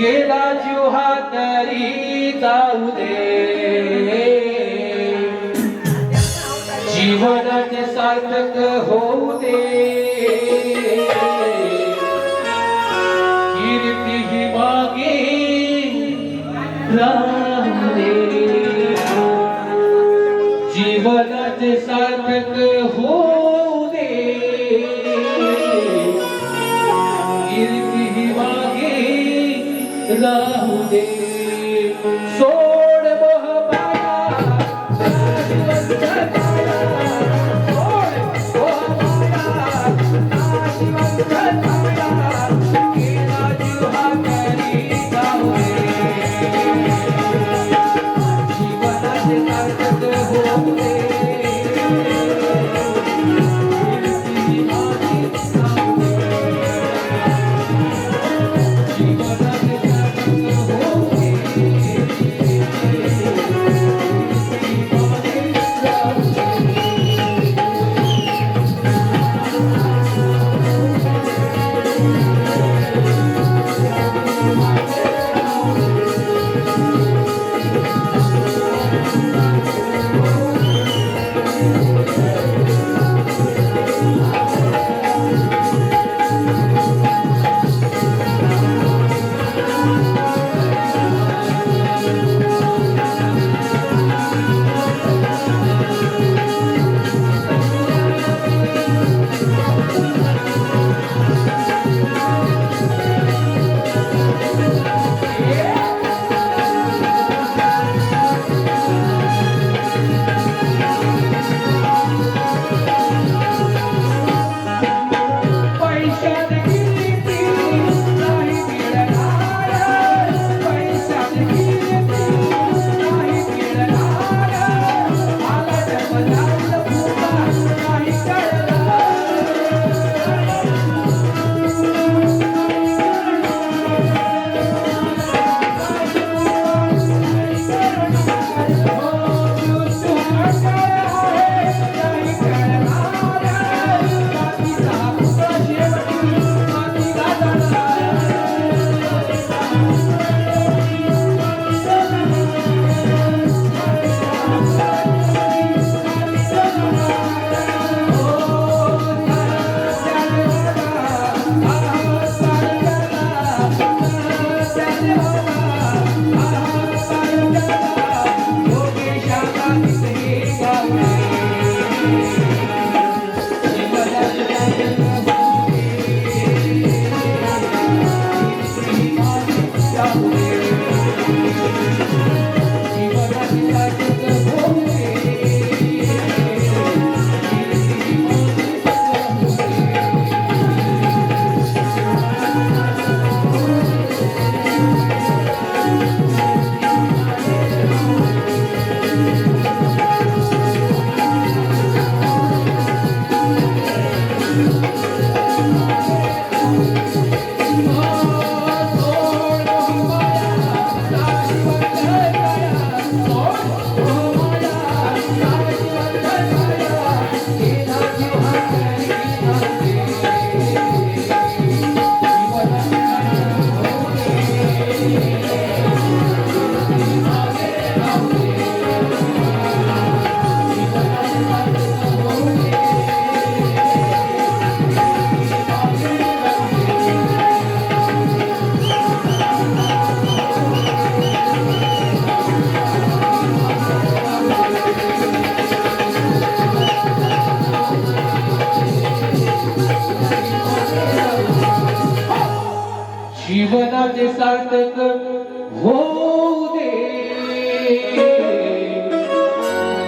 गेला जीव हा तरी जाऊ दे. जीवनाचे सार्थक होऊ दे. कीर्ती ही मागे राहू दे. जीवनाचे सार्थक हो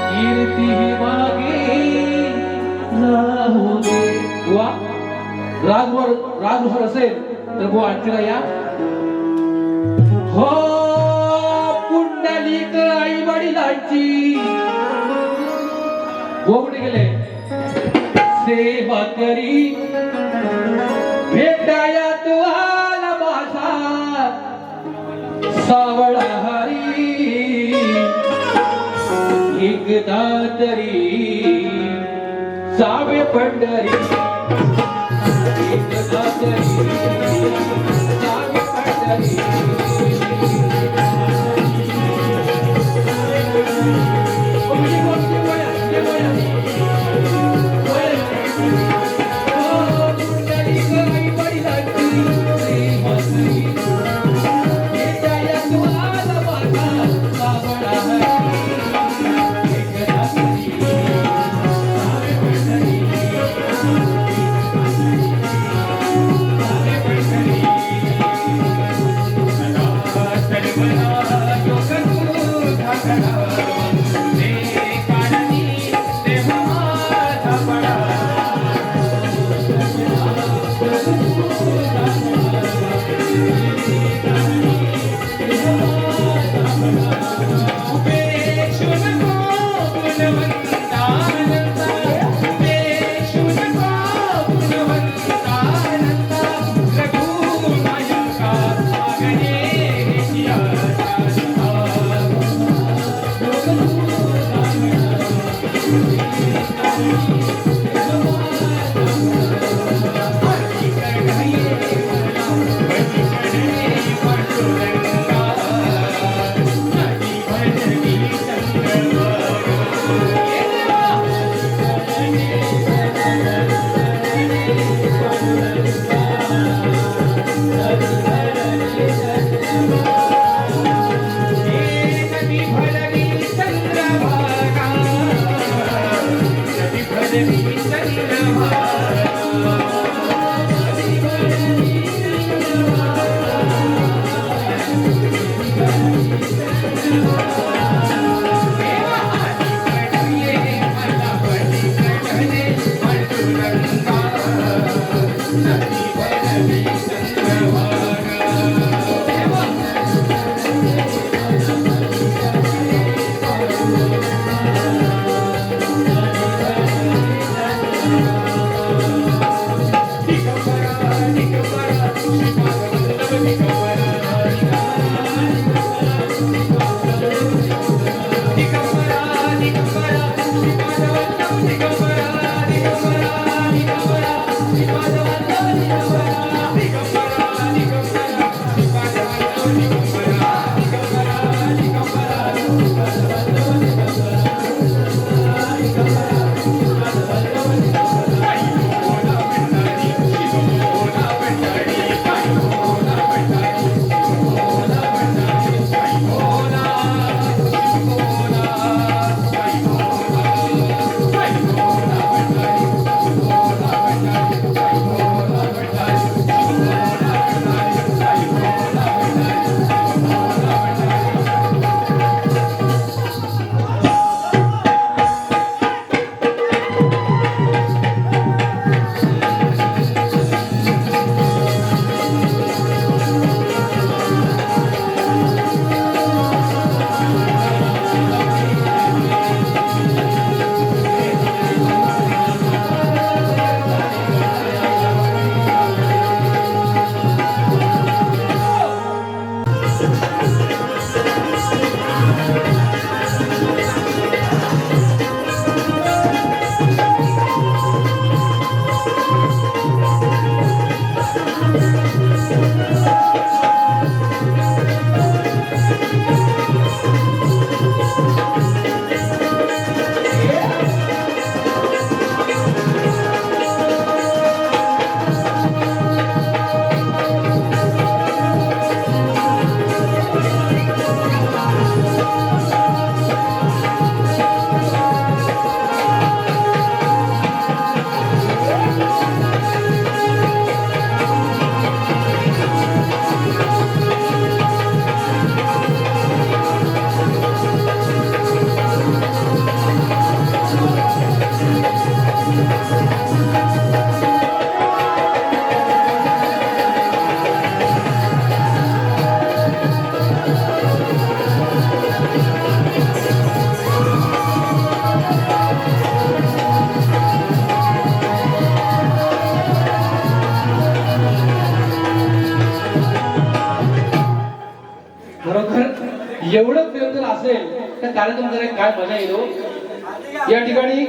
कीर्ती मागे राहू दे वा. राजवर राजभर असेल तर गो आणखीला या. हो पुंडलिक आई वडिलांची हो गेले. सेवा करी. भेटाया तू आला माझा. सावळा एकदा तरी सावे पंढरी. असेल तर कार्यक्रम करायला काय मजा येतो हो. या ठिकाणी